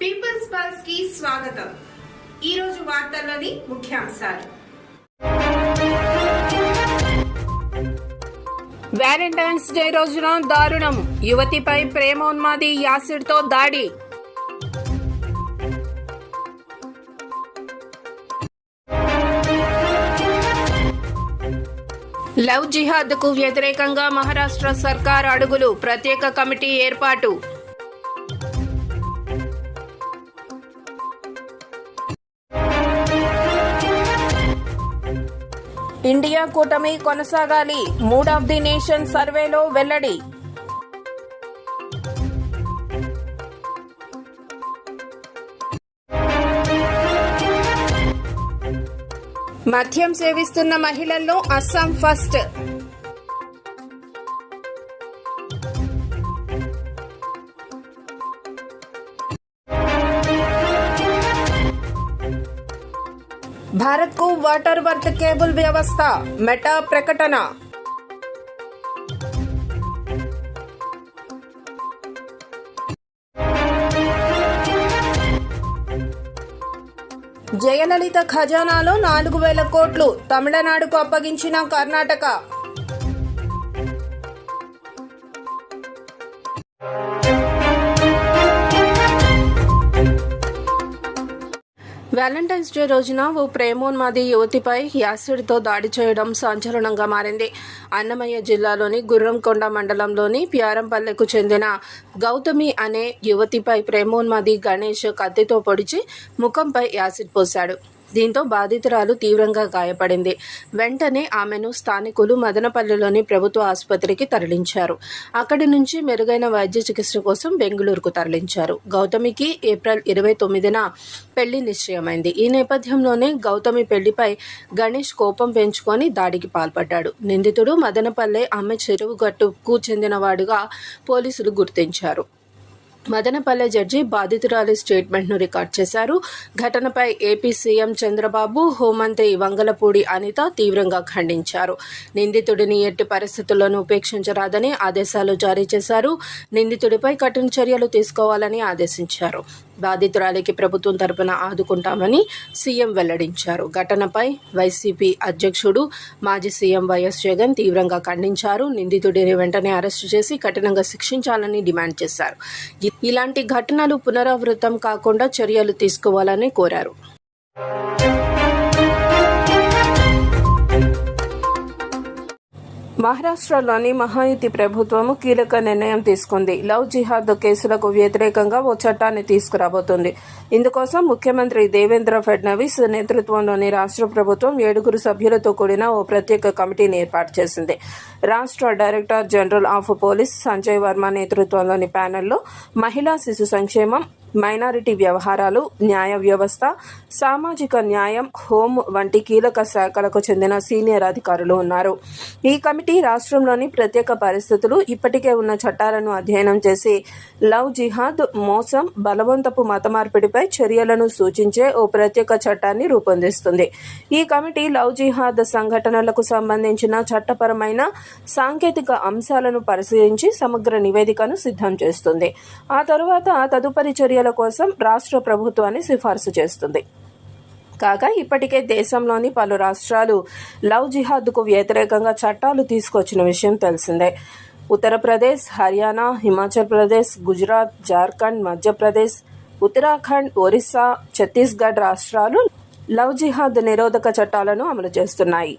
Peoples పల్స్కి స్వాగతం. ఈ రోజు వార్తల్లోని ముఖ్యాంశాలు. వ్యాలంటైన్స్ డే రోజున దారుణం. యువతిపై ప్రేమోన్మాది యాసిడ్తో దాడి. లవ్ జిహాద్కు వ్యతిరేకంగా మహారాష్ట్ర సర్కార్ అడుగులు. ప్రత్యేక కమిటీ ఏర్పాటు. ఇండియా కూటమి కొనసాగాలి. మూడ్ ఆఫ్ ది నేషన్ సర్వేలో వెల్లడి. మద్యం సేవిస్తున్న మహిళల్లో అస్సాం ఫస్ట్. భారత్కు వాటర్ వర్త్ కేబుల్ వ్యవస్థ మెటా ప్రకటన. జయలలిత ఖజానాలో నాలుగు వేల కోట్లు తమిళనాడుకు అప్పగించిన కర్ణాటక. వ్యాలంటైన్స్ డే రోజున ఓ ప్రేమోన్మాది యువతిపై యాసిడ్తో దాడి చేయడం సంచలనంగా మారింది. అన్నమయ్య జిల్లాలోని గుర్రంకొండ మండలంలోని ప్యారంపల్లెకు చెందిన గౌతమి అనే యువతిపై ప్రేమోన్మాది గణేష్ కత్తితో పొడిచి ముఖంపై యాసిడ్ పోశాడు. దీంతో బాధితురాలు తీవ్రంగా గాయపడింది. వెంటనే ఆమెను స్థానికులు మదనపల్లిలోని ప్రభుత్వ ఆసుపత్రికి తరలించారు. అక్కడి నుంచి మెరుగైన వైద్య చికిత్స కోసం బెంగళూరుకు తరలించారు. గౌతమికి ఏప్రిల్ ఇరవై తొమ్మిదిన పెళ్ళి నిశ్చయమైంది. ఈ నేపథ్యంలోనే గౌతమి పెళ్ళిపై గణేష్ కోపం పెంచుకొని దాడికి పాల్పడ్డాడు. నిందితుడు మదనపల్లె ఆమె చెరువు గట్టుకు చెందినవాడుగా పోలీసులు గుర్తించారు. మదనపల్లె జడ్జి బాధితురాలి స్టేట్మెంట్ను రికార్డ్ చేశారు. ఘటనపై ఏపీ సీఎం చంద్రబాబు హోంమంత్రి వంగలపూడి అనిత తీవ్రంగా ఖండించారు. నిందితుడిని ఎట్టి పరిస్థితుల్లోనూ ఉపేక్షించరాదని ఆదేశాలు జారీ చేశారు. నిందితుడిపై కఠిన చర్యలు తీసుకోవాలని ఆదేశించారు. బాధితురాలికి ప్రభుత్వం తరపున ఆదుకుంటామని సీఎం వెల్లడించారు. ఘటనపై వైసీపీ అధ్యక్షుడు మాజీ సీఎం వైఎస్ జగన్ తీవ్రంగా ఖండించారు. నిందితుడిని వెంటనే అరెస్టు చేసి కఠినంగా శిక్షించాలని డిమాండ్ చేశారు. ఇలాంటి ఘటనలు పునరావృతం కాకుండా చర్యలు తీసుకోవాలని కోరారు. మహారాష్ట్రలోని మహాయుతి ప్రభుత్వము కీలక నిర్ణయం తీసుకుంది. లవ్ జిహాద్ కేసులకు వ్యతిరేకంగా ఓ చట్టాన్ని తీసుకురాబోతోంది. ఇందుకోసం ముఖ్యమంత్రి దేవేంద్ర ఫడ్నవీస్ నేతృత్వంలోని రాష్ట్ర ప్రభుత్వం ఏడుగురు సభ్యులతో కూడిన ఓ ప్రత్యేక కమిటీని ఏర్పాటు చేసింది. రాష్ట్ర director general of police Sanjay Verma నేతృత్వంలోని ప్యానెల్లో మహిళా శిశు సంక్షేమం మైనారిటీ వ్యవహారాలు న్యాయ వ్యవస్థ సామాజిక న్యాయం హోం వంటి కీలక శాఖలకు చెందిన సీనియర్ అధికారులు ఉన్నారు. ఈ కమిటీ రాష్ట్రంలోని ప్రత్యేక పరిస్థితులు ఇప్పటికే ఉన్న చట్టాలను అధ్యయనం చేసి లవ్ జిహాద్ మోసం బలవంతపు మత మార్పిడిపై చర్యలను సూచించే ఓ ప్రత్యేక చట్టాన్ని రూపొందిస్తుంది. ఈ కమిటీ లవ్ జిహాద్ సంఘటనలకు సంబంధించిన చట్టపరమైన సాంకేతిక అంశాలను పరిశీలించి సమగ్ర నివేదికను సిద్ధం చేస్తుంది. ఆ తరువాత తదుపరి చర్య చర్యల కోసం రాష్ట్ర ప్రభుత్వాన్ని సిఫార్సు చేస్తుంది. కాగా ఇప్పటికే దేశంలోని పలు రాష్ట్రాలు లవ్ జిహాద్కు వ్యతిరేకంగా చట్టాలు తీసుకొచ్చిన విషయం తెలిసిందే. ఉత్తరప్రదేశ్ హర్యానా హిమాచల్ ప్రదేశ్ గుజరాత్ జార్ఖండ్ మధ్యప్రదేశ్ ఉత్తరాఖండ్ ఒరిస్సా ఛత్తీస్గఢ్ రాష్ట్రాలు లవ్ జిహాద్ నిరోధక చట్టాలను అమలు చేస్తున్నాయి.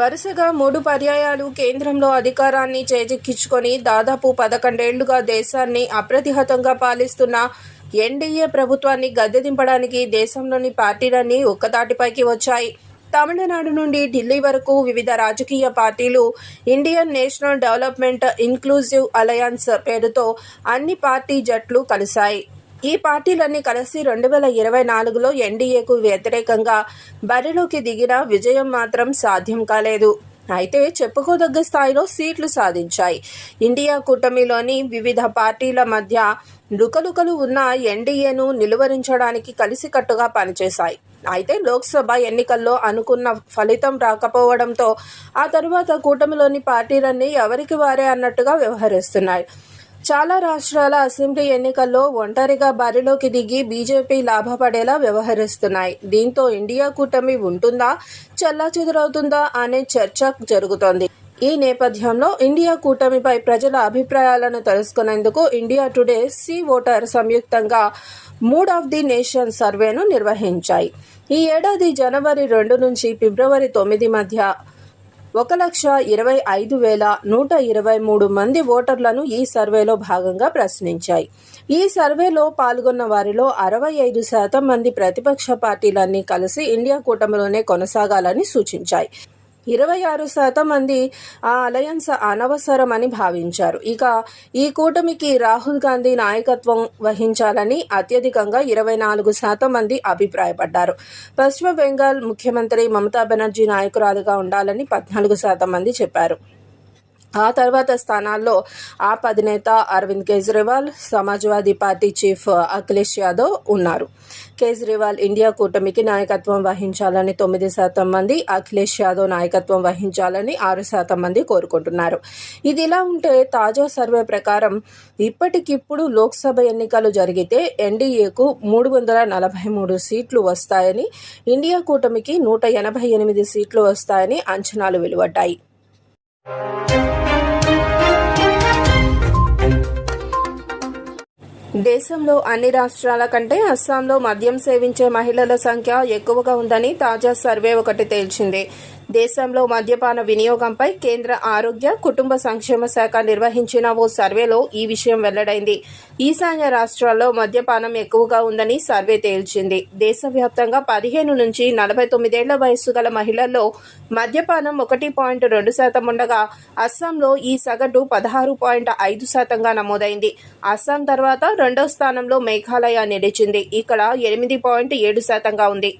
వరుసగా మూడు పర్యాయాలు కేంద్రంలో అధికారాన్ని చేజిక్కించుకొని దాదాపు పదకొండేళ్ళుగా దేశాన్ని అప్రతిహతంగా పాలిస్తున్న ఎన్డీఏ ప్రభుత్వాన్ని గద్దె దింపడానికి దేశంలోని పార్టీలన్నీ ఒక్కతాటిపైకి వచ్చాయి. తమిళనాడు నుండి ఢిల్లీ వరకు వివిధ రాజకీయ పార్టీలు Indian National Development Inclusive Alliance పేరుతో అన్ని పార్టీ జట్లు కలిశాయి. ఈ పార్టీలన్నీ కలిసి రెండు వేల ఇరవై నాలుగులో ఎన్డీఏకు వ్యతిరేకంగా బరిలోకి దిగిన విజయం మాత్రం సాధ్యం కాలేదు. అయితే చెప్పుకోదగ్గ స్థాయిలో సీట్లు సాధించాయి. ఇండియా కూటమిలోని వివిధ పార్టీల మధ్య లుకలుకలు ఉన్న ఎన్డీఏను నిలువరించడానికి కలిసికట్టుగా పనిచేశాయి. అయితే లోక్సభ ఎన్నికల్లో అనుకున్న ఫలితం రాకపోవడంతో ఆ తరువాత కూటమిలోని పార్టీలన్నీ ఎవరికి వారే అన్నట్టుగా వ్యవహరిస్తున్నాయి. చాలా రాష్ట్రాల అసెంబ్లీ ఎన్నికల్లో ఒంటరిగా బరిలోకి దిగి బీజేపీ లాభపడేలా వ్యవహరిస్తున్నాయి. దీంతో ఇండియా కూటమి ఉంటుందా చెల్లాచెదురవుతుందా అనే చర్చ జరుగుతోంది. ఈ నేపథ్యంలో ఇండియా కూటమిపై ప్రజల అభిప్రాయాలను తెలుసుకునేందుకు ఇండియా టుడే సి ఓటర్ సంయుక్తంగా మూడ్ ఆఫ్ ది నేషన్ సర్వేను నిర్వహించాయి. ఈ ఏడాది జనవరి రెండు నుంచి ఫిబ్రవరి తొమ్మిది మధ్య ఒక లక్ష ఇరవై ఐదు వేల నూట ఇరవై మూడు మంది ఓటర్లను ఈ సర్వేలో భాగంగా ప్రశ్నించాయి. ఈ సర్వేలో పాల్గొన్న వారిలో అరవై ఐదు శాతం మంది ప్రతిపక్ష పార్టీలన్నీ కలిసి ఇండియా కూటమిలోనే కొనసాగాలని సూచించాయి. ఇరవై ఆరు శాతం మంది ఆ అలయన్స్ అనవసరమని భావించారు. ఇక ఈ కూటమికి రాహుల్ గాంధీ నాయకత్వం వహించాలని అత్యధికంగా ఇరవై నాలుగు శాతం మంది అభిప్రాయపడ్డారు. పశ్చిమ బెంగాల్ ముఖ్యమంత్రి మమతా బెనర్జీ నాయకురాలుగా ఉండాలని పద్నాలుగు శాతం మంది చెప్పారు. ఆ తర్వాత స్థానాల్లో ఆప్ అధినేత అరవింద్ కేజ్రీవాల్ సమాజ్వాదీ పార్టీ చీఫ్ అఖిలేష్ యాదవ్ ఉన్నారు. కేజ్రీవాల్ ఇండియా కూటమికి నాయకత్వం వహించాలని తొమ్మిది శాతం మంది అఖిలేష్ యాదవ్ నాయకత్వం వహించాలని ఆరు శాతం మంది కోరుకుంటున్నారు. ఇది ఇలా ఉంటే తాజా సర్వే ప్రకారం ఇప్పటికిప్పుడు లోక్సభ ఎన్నికలు జరిగితే ఎన్డీఏకు మూడు వందల నలభై మూడు సీట్లు వస్తాయని ఇండియా కూటమికి నూట ఎనభై ఎనిమిది సీట్లు వస్తాయని అంచనాలు వెలువడ్డాయి. దేశంలో అన్ని రాష్ట్రాల కంటే అస్సాంలో మద్యం సేవించే మహిళల సంఖ్య ఎక్కువగా ఉందని తాజా సర్వే ఒకటి తేల్చింది. దేశంలో మద్యపాన వినియోగంపై కేంద్ర ఆరోగ్య కుటుంబ సంక్షేమ శాఖ నిర్వహించిన ఓ సర్వేలో ఈ విషయం వెల్లడైంది. ఈశాన్య రాష్ట్రాల్లో మద్యపానం ఎక్కువగా ఉందని సర్వే తేల్చింది. దేశవ్యాప్తంగా పదిహేను నుంచి నలభై తొమ్మిదేళ్ళ వయస్సు గల మహిళల్లో మద్యపానం ఒకటి పాయింట్ రెండు శాతం ఉండగా అస్సాంలో ఈ సగటు పదహారు పాయింట్ ఐదు శాతంగా నమోదైంది. అస్సాం తర్వాత రెండో స్థానంలో మేఘాలయ నిలిచింది. ఇక్కడ ఎనిమిది పాయింట్ ఏడు శాతంగా ఉంది.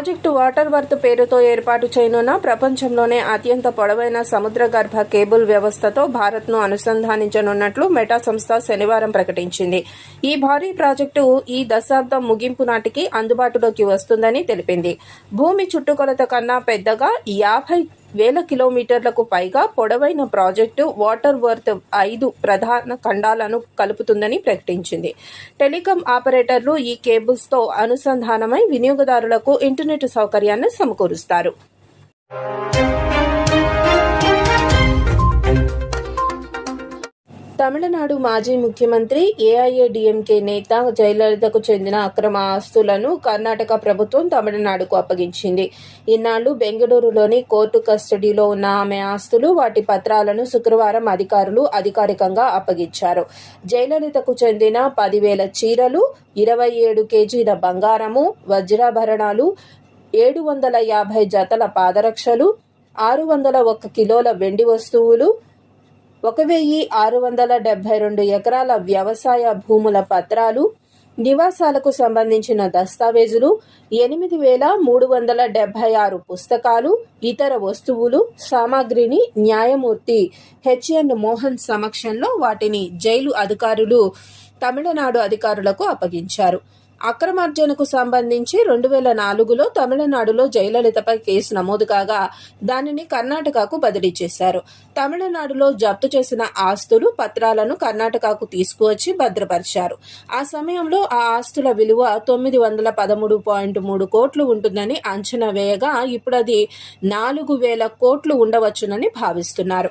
ప్రాజెక్టు వాటర్ వర్త్ పేరుతో ఏర్పాటు చేయనున్న ప్రపంచంలోనే అత్యంత పొడవైన సముద్ర గర్భ కేబుల్ వ్యవస్థతో భారత్ను అనుసంధానించనున్నట్లు మెటా సంస్థ శనివారం ప్రకటించింది. ఈ భారీ ప్రాజెక్టు ఈ దశాబ్దం ముగింపు నాటికి అందుబాటులోకి వస్తుందని తెలిపింది. భూమి చుట్టుకొలత కన్నా పెద్దగా యాభై వేల కిలోమీటర్లకు పైగా పొడవైన ప్రాజెక్టు వాటర్ వర్త్ ఐదు ప్రధాన ఖండాలను కలుపుతుందని ప్రకటించింది. టెలికాం ఆపరేటర్లు ఈ కేబుల్స్తో అనుసంధానమై వినియోగదారులకు ఇంటర్నెట్ సౌకర్యాన్ని సమకూరుస్తారు. తమిళనాడు మాజీ ముఖ్యమంత్రి ఏఐఏడిఎంకే నేత జయలలితకు చెందిన అక్రమ ఆస్తులను కర్ణాటక ప్రభుత్వం తమిళనాడుకు అప్పగించింది. ఇన్నాళ్ళు బెంగళూరులోని కోర్టు కస్టడీలో ఉన్న ఆమె ఆస్తులు వాటి పత్రాలను శుక్రవారం అధికారులు అధికారికంగా అప్పగించారు. జయలలితకు చెందిన పదివేల చీరలు ఇరవై ఏడు కేజీల బంగారము వజ్రాభరణాలు ఏడు వందల యాభై జతల పాదరక్షలు ఆరు వందల ఒక్క కిలోల వెండి వస్తువులు ఒక వెయ్యి ఆరు వందల డెబ్బై రెండు ఎకరాల వ్యవసాయ భూముల పత్రాలు నివాసాలకు సంబంధించిన దస్తావేజులు ఎనిమిది వేల మూడు వందల డెబ్బై ఆరు పుస్తకాలు ఇతర వస్తువులు సామాగ్రిని న్యాయమూర్తి హెచ్ఎన్ మోహన్ సమక్షంలో వాటిని జైలు అధికారులు తమిళనాడు అధికారులకు అప్పగించారు. అక్రమార్జనకు సంబంధించి రెండు వేల నాలుగులో తమిళనాడులో జయలలితపై కేసు నమోదు కాగా దానిని కర్ణాటకకు బదిలీ చేశారు. తమిళనాడులో జప్తు చేసిన ఆస్తులు పత్రాలను కర్ణాటకకు తీసుకువచ్చి భద్రపరిచారు. ఆ సమయంలో ఆ ఆస్తుల విలువ తొమ్మిది వందల పదమూడు పాయింట్ మూడు కోట్లు ఉంటుందని అంచనా వేయగా ఇప్పుడది నాలుగు వేల కోట్లు ఉండవచ్చునని భావిస్తున్నారు.